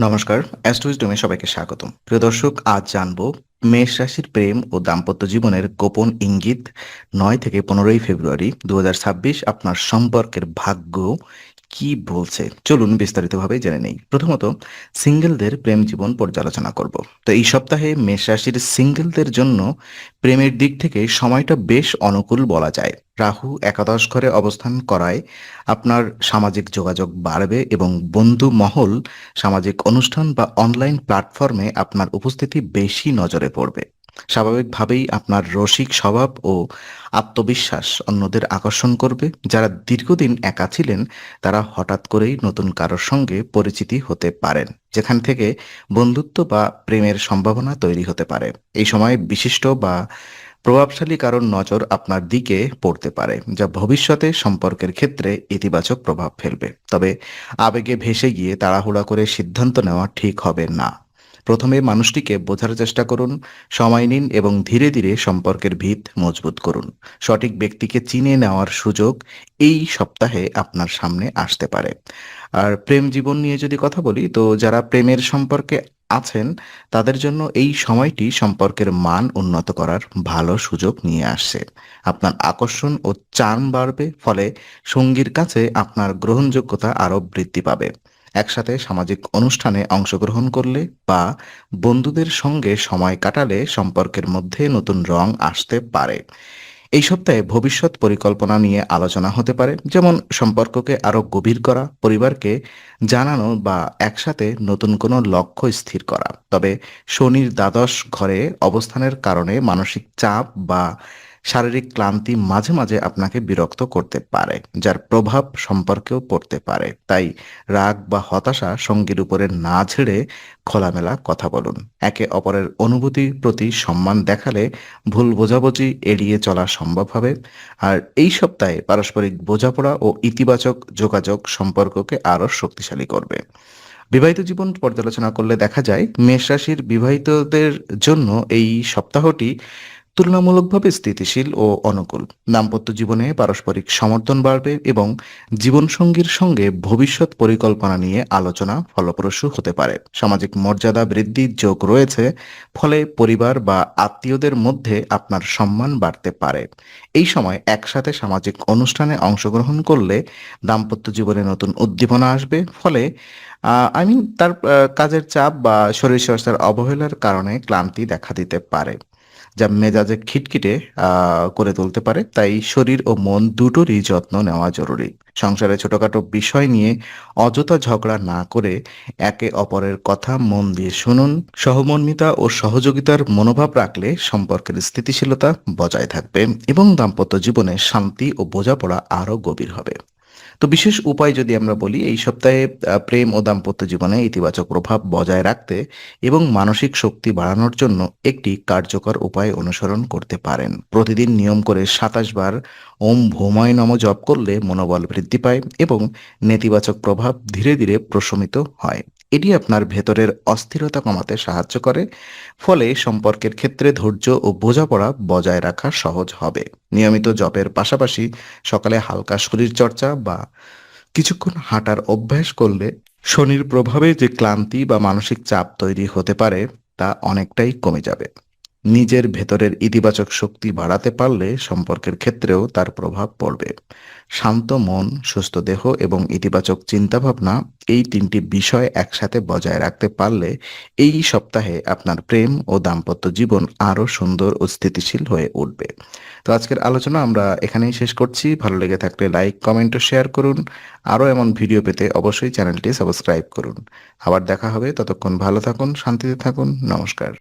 নমস্কার অ্যাস্ট্রোইজডমে সবাইকে স্বাগতম। প্রিয় দর্শক, আজ জানব মেষ রাশির প্রেম ও দাম্পত্য জীবনের গোপন ইঙ্গিত। নয় থেকে পনেরোই ফেব্রুয়ারি দু হাজার ছাব্বিশ আপনার সম্পর্কের ভাগ্য কি বলছে? চলুন বিস্তারিতভাবে জেনে নেই। প্রথমত, সিঙ্গেলদের প্রেম জীবন পর্যালোচনা করব। তো এই সপ্তাহে মেষ রাশির সিঙ্গেলদের জন্য প্রেমের দিক থেকে সময়টা বেশ অনুকূল বলা যায়। রাহু একাদশ ঘরে অবস্থান করায় আপনার সামাজিক যোগাযোগ বাড়বে এবং বন্ধু মহল, সামাজিক অনুষ্ঠান বা অনলাইন প্ল্যাটফর্মে আপনার উপস্থিতি বেশি নজরে পড়বে। স্বাভাবিকভাবেই আপনার রসিক স্বভাব ও আত্মবিশ্বাস অন্যদের আকর্ষণ করবে। যারা দীর্ঘদিন একা ছিলেন, তারা হঠাৎ করেই নতুন কারোর সঙ্গে পরিচিতি হতে পারেন, যেখান থেকে বন্ধুত্ব বা প্রেমের সম্ভাবনা তৈরি হতে পারে। এই সময় বিশিষ্ট বা প্রভাবশালী কারোর নজর আপনার দিকে পড়তে পারে, যা ভবিষ্যতে সম্পর্কের ক্ষেত্রে ইতিবাচক প্রভাব ফেলবে। তবে আবেগে ভেসে গিয়ে তাড়াহুড়া করে সিদ্ধান্ত নেওয়া ঠিক হবে না। প্রথমে মানুষটিকে বোঝার চেষ্টা করুন, সময় নিন এবং ধীরে ধীরে সম্পর্কের ভিত মজবুত করুন। সঠিক ব্যক্তিকে চিনে নেওয়ার সুযোগ এই সপ্তাহে আপনার সামনে আসতে পারে। আর প্রেম জীবন নিয়ে যদি কথা বলি, তো যারা প্রেমের সম্পর্কে আছেন, তাদের জন্য এই সময়টি সম্পর্কের মান উন্নত করার ভালো সুযোগ নিয়ে আসছে। আপনার আকর্ষণ ও চান বাড়বে, ফলে সঙ্গীর কাছে আপনার গ্রহণযোগ্যতা আরও বৃদ্ধি পাবে। একসাথে সামাজিক অনুষ্ঠানে অংশগ্রহণ করলে বা বন্ধুদের সঙ্গে সময় কাটালে সম্পর্কের মধ্যে নতুন রং আসতে পারে। এই সপ্তাহে ভবিষ্যৎ পরিকল্পনা নিয়ে আলোচনা হতে পারে, যেমন সম্পর্ককে আরও গভীর করা, পরিবারকে জানানো বা একসাথে নতুন কোনো লক্ষ্য স্থির করা। তবে শনির দ্বাদশ ঘরে অবস্থানের কারণে মানসিক চাপ বা শারীরিক ক্লান্তি মাঝে মাঝে আপনাকে বিরক্ত করতে পারে, যার প্রভাব সম্পর্কেও পড়তে পারে। তাই রাগ বা হতাশা সঙ্গীর উপরে না ছেড়ে খোলামেলা কথা বলুন। একে অপরের অনুভূতির প্রতি সম্মান দেখালে ভুল বোঝাবুঝি এড়িয়ে চলা সম্ভব হবে। আর এই সপ্তাহে পারস্পরিক বোঝাপড়া ও ইতিবাচক যোগাযোগ সম্পর্ককে আরও শক্তিশালী করবে। বিবাহিত জীবন পর্যালোচনা করলে দেখা যায়, মেষ রাশির বিবাহিতদের জন্য এই সপ্তাহটি তুলনামূলকভাবে স্থিতিশীল ও অনুকূল। দাম্পত্য জীবনে পারস্পরিক সমর্থন বাড়বে এবং জীবনসঙ্গীর সঙ্গে ভবিষ্যৎ পরিকল্পনা নিয়ে আলোচনা ফলপ্রসূ হতে পারে। সামাজিক মর্যাদা বৃদ্ধির যোগ রয়েছে, ফলে পরিবার বা আত্মীয়দের মধ্যে আপনার সম্মান বাড়তে পারে। এই সময় একসাথে সামাজিক অনুষ্ঠানে অংশগ্রহণ করলে দাম্পত্য জীবনে নতুন উদ্দীপনা আসবে, ফলে আই মিন তার কাজের চাপ বা শরীর চর্চার অবহেলার কারণে ক্লান্তি দেখা দিতে পারে। যা মেজাজে খিটখিটে করে তুলতে পারে। তাই শরীর ও মন দুটোরই যত্ন নেওয়া জরুরি। সংসারে ছোটখাটো বিষয় নিয়ে অযথা ঝগড়া না করে একে অপরের কথা মন দিয়ে শুনুন। সহমর্মিতা ও সহযোগিতার মনোভাব রাখলে সম্পর্কের স্থিতিশীলতা বজায় থাকবে এবং দাম্পত্য জীবনে শান্তি ও বোঝাপড়া আরও গভীর হবে। তো বিশেষ উপায় যদি আমরা বলি, এই সপ্তাহে প্রেম ও দাম্পত্য জীবনে ইতিবাচক প্রভাব বজায় রাখতে এবং মানসিক শক্তি বাড়ানোর জন্য একটি কার্যকর উপায় অনুসরণ করতে পারেন। প্রতিদিন নিয়ম করে সাতাশ বার ওম ভোময় নম জপ করলে মনোবল বৃদ্ধি পায় এবং নেতিবাচক প্রভাব ধীরে ধীরে প্রশমিত হয়। এটি আপনার ভেতরের অস্থিরতা কমাতে সাহায্য করে, ফলে সম্পর্কের ক্ষেত্রে ধৈর্য ও বোঝাপড়া বজায় রাখা সহজ হবে। নিয়মিত জপের পাশাপাশি সকালে হালকা শরীর চর্চা বা কিছুক্ষণ হাঁটার অভ্যাস করলে শনির প্রভাবে যে ক্লান্তি বা মানসিক চাপ তৈরি হতে পারে, তা অনেকটাই কমে যাবে। নিজের ভেতরের ইতিবাচক শক্তি বাড়াতে পারলে সম্পর্কের ক্ষেত্রেও তার প্রভাব পড়বে। শান্ত মন, সুস্থ দেহ এবং ইতিবাচক চিন্তাভাবনা এই তিনটি বিষয় একসাথে বজায় রাখতে পারলে এই সপ্তাহে আপনার প্রেম ও দাম্পত্য জীবন আরও সুন্দর ও স্থিতিশীল হয়ে উঠবে। তো আজকের আলোচনা আমরা এখানেই শেষ করছি। ভালো লেগে থাকলে লাইক, কমেন্ট ও শেয়ার করুন। আরও এমন ভিডিও পেতে অবশ্যই চ্যানেলটি সাবস্ক্রাইব করুন। আবার দেখা হবে। ততক্ষণ ভালো থাকুন, শান্তিতে থাকুন। নমস্কার।